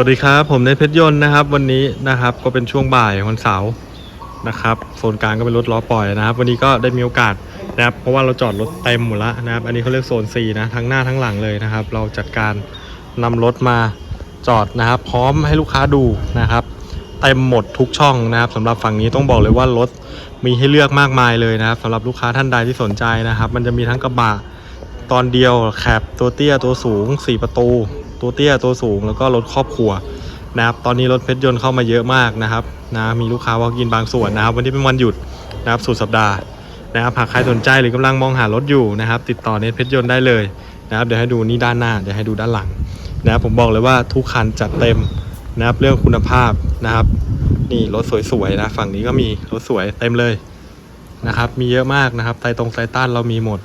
วัสดีครับ ผมในเพชรยนต์นะครับ วันนี้นะครับก็เป็นช่วงบ่ายวันเสาร์นะครับโซนกลางก็เป็นรถล้อปล่อยนะครับ วันนี้ก็ได้มีโอกาสนะครับเพราะว่าเราจอดรถเต็มหมดแล้วนะครับ อันนี้เขาเรียกโซน C นะทั้งหน้าทั้งหลังเลยนะครับ เราจัดการนำรถมาจอดนะครับ พร้อมให้ลูกค้าดูนะครับเต็มหมดทุกช่องนะครับสำหรับฝั่งนี้ต้องบอกเลยว่ารถมีให้เลือกมากมายเลยนะครับสำหรับลูกค้าท่านใดที่สนใจนะครับ มันจะมีทั้งกระบะตอนเดียวแคปตัวเตี้ยตัวสูง 4 ประตู ตัวเตี้ยตัวสูงแล้วก็รถครอบครัวนะครับตอนนี้รถเพชรยนต์เข้ามาเยอะมากนะครับนะมีลูกค้าวอลกินบางส่วนนะครับ วันนี้เป็นวันหยุดนะครับสุดสัปดาห์นะครับหากใครสนใจหรือกำลังมองหารถอยู่นะครับ ติดต่อเน็ตเพชรยนต์ได้เลยนะครับเดี๋ยวให้ดูนี่ด้านหน้าเดี๋ยวให้ดูด้านหลังนะครับผมบอกเลยว่าทุกคันจัดเต็มนะครับเรื่องคุณภาพนะครับ นี่รถสวยๆนะฝั่งนี้ก็มีรถสวยเต็มเลยนะครับ มีเยอะมากนะครับไตตรงไตต้านเรามีหมด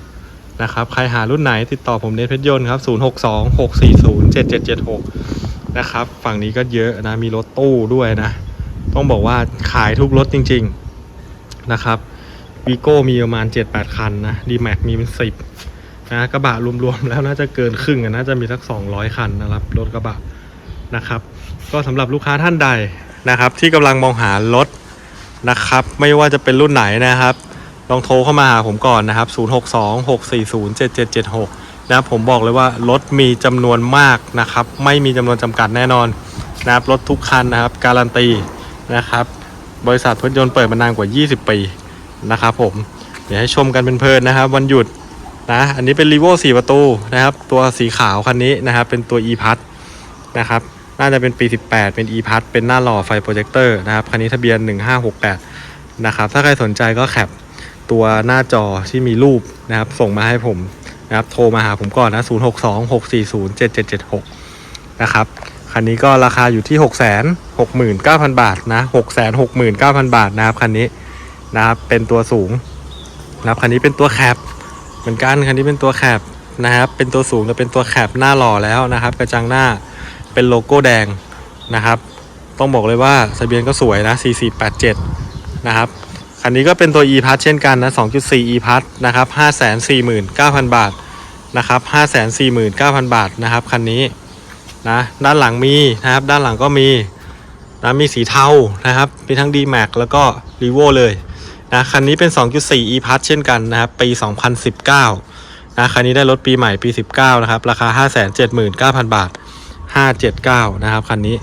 นะครับใครหารุ่นไหนติดต่อผมเนทเพชรยนต์ครับ 0 6 2 6 4 0 7 7 7 6 นะครับ ฝั่งนี้ก็เยอะนะ มีรถตู้ด้วยนะ ต้องบอกว่าขายทุกรถจริง ๆ นะครับวีโก้มีประมาณ 7-8 คันนะดีแม็กมีเป็น 10 นะกระบะรวมๆ แล้วน่าจะเกินครึ่งอะน่าจะมีสัก 200 คันนะครับรถกระบะนะครับ ก็สำหรับลูกค้าท่านใดนะครับ ที่กำลังมองหารถนะครับ ไม่ว่าจะเป็นรุ่นไหนนะครับ ลองโทรเข้ามาหาผมก่อนนะครับ 0626407776 นะครับผมบอกเลยว่ารถมีจำนวนมากนะครับ ไม่มีจำนวนจำกัดแน่นอนนะครับรถทุกคันนะครับ การันตีนะครับ บริษัทรถยนต์เปิดมานานกว่า 20 ปีนะครับผม เดี๋ยวให้ชมกันเป็นเพลินนะครับ วันหยุดนะ อันนี้เป็น r ีโว่4ประตูนะครับ ตัวสีขาวคันนี้นะครับ เป็นตัว e p a s นะครับ น่าจะเป็นปี 18 เป็น e p a s เป็นหน้าหล่อไฟโปรเจคเตอร์นะครับ คันนี้ทะเบียน 1568 นะครับ ถ้าใครสนใจก็แคป ตัวหน้าจอที่มีรูปนะครับ ส่งมาให้ผมนะครับ โทรมาหาผมก่อนนะ 0 6 2 6 4 0 7 7 7 6 นะครับ คันนี้ก็ราคาอยู่ที่ 6 6 9 0 0 0 บาทนะ 6 6 9 0 0 0 บาทนะครับ คันนี้นะครับ เป็นตัวสูงนะครับ คันนี้เป็นตัวแคปเหมือนกัน คันนี้เป็นตัวแคปนะครับ เป็นตัวสูงแต่เป็นตัวแคปหน้าหล่อแล้วนะครับ กระจังหน้าเป็นโลโก้แดงนะครับ ต้องบอกเลยว่าทะเบียนก็สวยนะ 4487 นะครับ คันนี้ก็เป็นตัว e-pass เช่นกันนะ 2.4 e-pass นะครับ 549,000 บาทนะครับ 549,000 บาทนะครับคันนี้นะด้านหลังมีนะครับด้านหลังก็มีนะมีสีเทานะครับมีทั้ง D-Max แล้วก็ r e v o เลยนะคันนี้เป็น 2.4 e p a s เช่นกันนะครับปี 2019นะคันนี้ได้รถปีใหม่ปี 19 นะครับ ราคา 579,000 บาท 579 นะครับคันนี้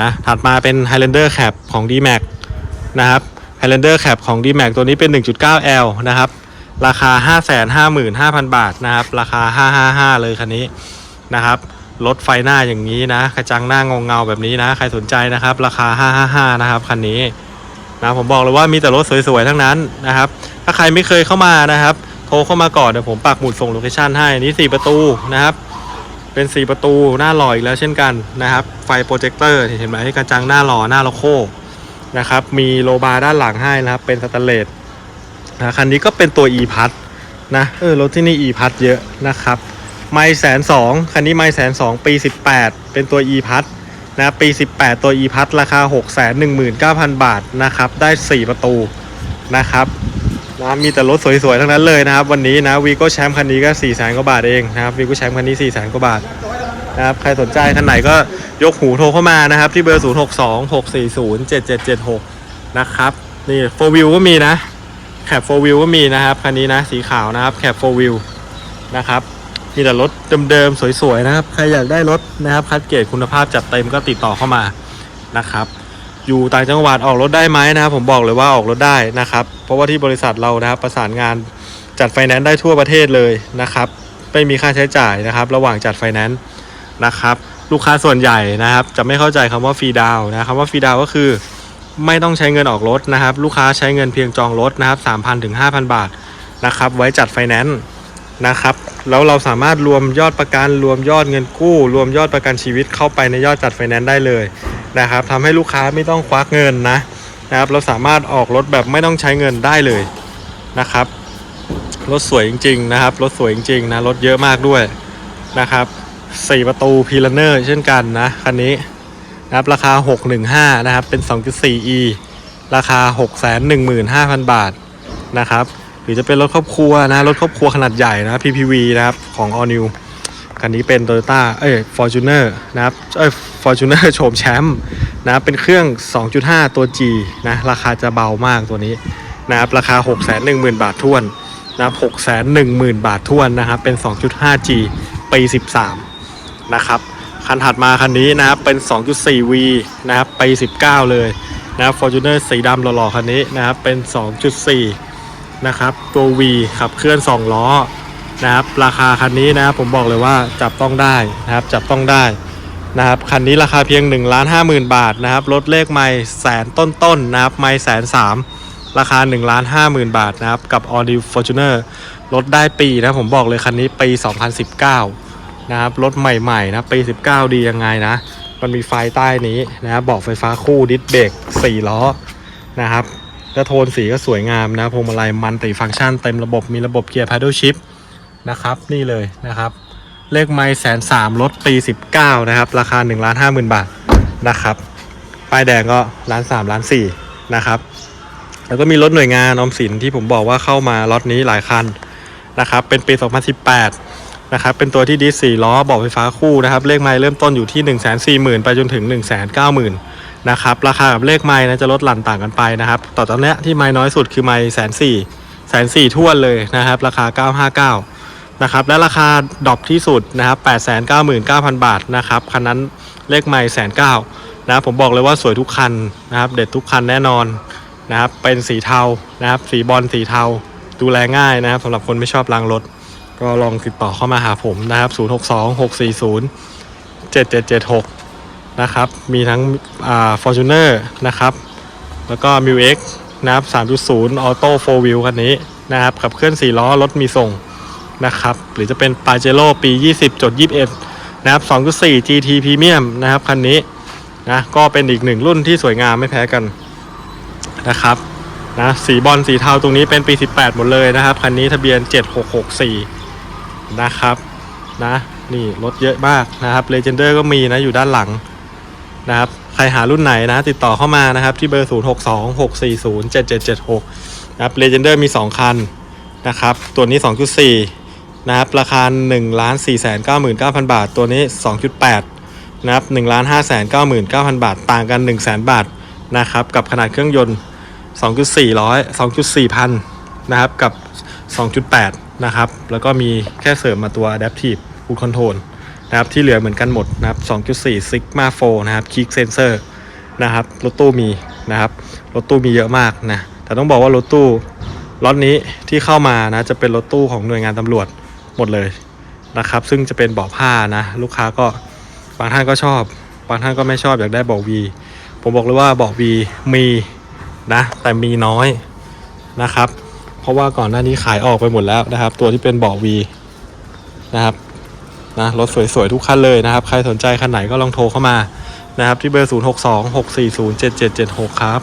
นะถัดมาเป็น Highlander Cab ของ D-Max นะครับ Highlander Cab ของ D-Max ตัวนี้เป็น 1.9L นะครับ ราคา 555,000 บาทนะครับ ราคา 555 เลยคันนี้นะครับรถไฟหน้าอย่างนี้นะกระจังหน้างงเงาแบบนี้นะ ใครสนใจนะครับ ราคา 555 นะครับคันนี้นะผมบอกเลยว่ามีแต่รถสวยๆ ทั้งนั้นนะครับ ถ้าใครไม่เคยเข้ามานะครับ โทรเข้ามาก่อนเดี๋ยวผมปักหมุดส่งโลเคชั่นให้นี้4ประตูนะครับ เป็น 4 ประตูหน้าหล่ออีกแล้วเช่นกันนะครับ ไฟโปรเจคเตอร์เห็นไหมกระจังหน้าหล่อหน้าโลโก้ นะครับ มีโลบาร์ด้านหลังให้นะครับ เป็นสแตนเลสนะคันนี้ก็เป็นตัว e p a s นะเออรถที่นี่ e p a s เยอะนะครับ ไม่แสนสองคันนี้ไม่แสนสองปี 18 เป็นตัว e p a s นะปี 18 ตัว e p a s ราคา 6 1 9 0 0 0 บาทนะครับ ได้ 4 ประตูนะครับนะมีแต่รถสวยๆ ทั้งนั้นเลยนะครับ วันนี้นะวีโก้แชมป์คันนี้ก็4 0 0 0 0 0กว่าบาทเองนะครับวีโก้แชมป์คันนี้4 0 0 0 0 0กว่าบาท นะครับใครสนใจคันไหนก็ยกหูโทรเข้ามานะครับ ที่เบอร์ 0 6 2 6 4 0 7 7 7 6 นะครับ นี่โฟวิวก็มีนะแคปโฟวิวก็มีนะครับคันนี้นะสีขาวนะครับแคปโฟวิวนะครับมีแต่รถเดิมๆสวยๆนะครับใครอยากได้รถนะครับคัดเกรดคุณภาพจัดเต็มก็ติดต่อเข้ามานะครับอยู่ต่างจังหวัดออกรถได้ไหมนะครับ ผมบอกเลยว่าออกรถได้นะครับ เพราะว่าที่บริษัทเรานะครับประสานงานจัดไฟแนนซ์ได้ทั่วประเทศเลยนะครับ ไม่มีค่าใช้จ่ายนะครับ ระหว่างจัดไฟแนนซ์ นะครับ ลูกค้าส่วนใหญ่นะครับ จะไม่เข้าใจคำว่าฟรีดาวนะคำว่าฟรีดาวก็คือ ไม่ต้องใช้เงินออกรถนะครับ ลูกค้าใช้เงินเพียงจองรถนะครับ3,000ถึง5,000บาทนะครับ ไว้จัดไฟแนนซ์นะครับแล้วเราสามารถรวมยอดประกันรวมยอดเงินกู้ รวมยอดประกันชีวิตเข้าไปในยอดจัดไฟแนนซ์ได้เลยนะครับทำให้ลูกค้าไม่ต้องควักเงินนะนะครับ เราสามารถออกรถแบบไม่ต้องใช้เงินได้เลยนะครับรถสวยจริง ๆ นะครับรถสวยจริงๆนะรถเยอะมากด้วยนะครับ สี่ประตูพีลเนอร์เช่นกันนะคันนี้นะครับราคา 615 นะครับ เป็น 2.4e ราคา 615,000 บาทนะครับหรือจะเป็นรถครอบครัวนะรถครอบครัวขนาดใหญ่นะ PPV นะครับของ All New คันนี้เป็น Toyota เอ้ย Fortuner นะครับเอ้ย Fortuner โฉมแชมป์นะเป็นเครื่อง 2.5 ตัว G นะราคาจะเบามากตัวนี้นะครับราคา 610,000 บาททวนนะ610,000 บาททวนนะครับเป็น 2.5G ปี 13 นะครับ คันถัดมาคันนี้นะครับเป็น 2.4V นะครับปี 19 เลยนะครับ Fortuner สีดำหล่อๆคันนี้นะครับเป็น 2.4 นะครับ ตัว V ขับเคลื่อน 2 ล้อนะครับราคาคันนี้นะครับผมบอกเลยว่าจับต้องได้นะครับจับต้องได้นะครับคันนี้ราคาเพียง1นึ่งล้านห้าหมื่นบาทนะครับรถเลขไม่แสนต้นๆนะครับไม่แสนสามราคา1นึ่งล้านห้าหมื่นบาทนะครับกับ All New Fortuner รถได้ปีนะผมบอกเลยคันนี้ปี 2019 นะครับรถใหม่ๆนะปี 19 ดียังไงนะ มันมีไฟใต้นี้นะครับเบอกไฟฟ้าคู่ดิสเบรก4ล้อนะครับแล้วโทนสีก็สวยงามนะพวงมาลัยมันติฟังก์ชันเต็มระบบมีระบบเกียร์ paddle shift นะครับนี่เลยนะครับ เลขไม่แสนสามลดปี 19 นะครับ ราคา1ล้านห้าหมื่นบาทนะครับป้ายแดงก็ล้านสามล้านสี่นะครับ แล้วก็มีรถหน่วยงานออมสินที่ผมบอกว่าเข้ามาล็อตนี้หลายคันนะครับ เป็นปี 2018 นะครับเป็นตัวที่ดีสี่ล้อบอกไฟฟ้าคู่นะครับเลขไม้เริ่มต้นอยู่ที่1 4 0 0 0 0 ไปจนถึง 1 9 0 0 0 0นะครับราคากับเลขไม้นะจะลดหลั่นต่างกันไปนะครับต่อตอนเนี้ที่ไม้น้อยสุดคือไม้แสนสี่แสนสี่ทั่วนเลยนะครับราคา 959นะครับและราคาดรอปที่สุดนะครับ899,000 บาทนะครับคันนั้นเลขไม้แสนเก้านะครับผมบอกเลยว่าสวยทุกคันนะครับเด็ดทุกคันแน่นอนนะครับเป็นสีเทานะครับสีบอลสีเทาดูแลง่ายนะครับสำหรับคนไม่ชอบล้างรถ ก็ลองติดต่อเข้ามาหาผมนะครับ 062 640 7776 นะครับ มีทั้งอ่า Fortuner นะครับ แล้วก็ m i u X นะครับ 3.0 Auto 4 Wheel คันนี้นะครับขับเคลื่อน 4 ล้อ รถมีส่งนะครับ หรือจะเป็น p a j e r o ปี 20.21 นะครับ 2.4 GT Premium นะครับ คันนี้นะก็เป็นอีกหนึ่งรุ่นที่สวยงามไม่แพ้กันนะครับนะสีบอลสีเทาตรงนี้เป็นปี 18 หมดเลยนะครับ คันนี้ทะเบียน 7664 นะครับนะนี่รถเยอะมากนะครับเลเจนเดอร์ก็มีนะอยู่ด้านหลังนะครับใครหารุ่นไหนนะ ติดต่อเข้ามานะครับ ที่เบอร์ 0626407776นะครับเลเจนเดอร์มี 2 คันนะครับ ตัวนี้ 2.4 นะครับ ราคา 1 4 9 9 9 0 0 บาท ตัวนี้ 2.8 นะครับ 1 5 9 9 0 0 0 บาท ต่างกัน 1 0 0 0 0 0 บาทนะครับ กับขนาดเครื่องยนต์ 2.400 2.4 พันนะครับ กับ 2.8 นะครับ แล้วก็มีแค่เสริมมาตัว Adaptive Cruise Control นะครับ ที่เหลือเหมือนกันหมดนะครับ 2.4 Sigma 4นะครับ Kick Sensor นะครับ รถตู้มีนะครับ รถตู้มีเยอะมากนะ แต่ต้องบอกว่ารถตู้ล็อตนี้ที่เข้ามานะ จะเป็นรถตู้ของหน่วยงานตำรวจหมดเลยนะครับ ซึ่งจะเป็นเบาะผ้านะ ลูกค้าก็บางท่านก็ชอบ บางท่านก็ไม่ชอบอยากได้เบาะวีผมบอกเลยว่าเบาะวีมีนะ แต่มีน้อยนะครับ เพราะว่าก่อนหน้านี้ขายออกไปหมดแล้วนะครับ ตัวที่เป็นเบาะวีนะครับนะรถสวยๆ ทุกคันเลยนะครับ ใครสนใจคันไหนก็ลองโทรเข้ามานะครับ ที่เบอร์ 0 6 2 6 4 0 7 7 7 6 ครับ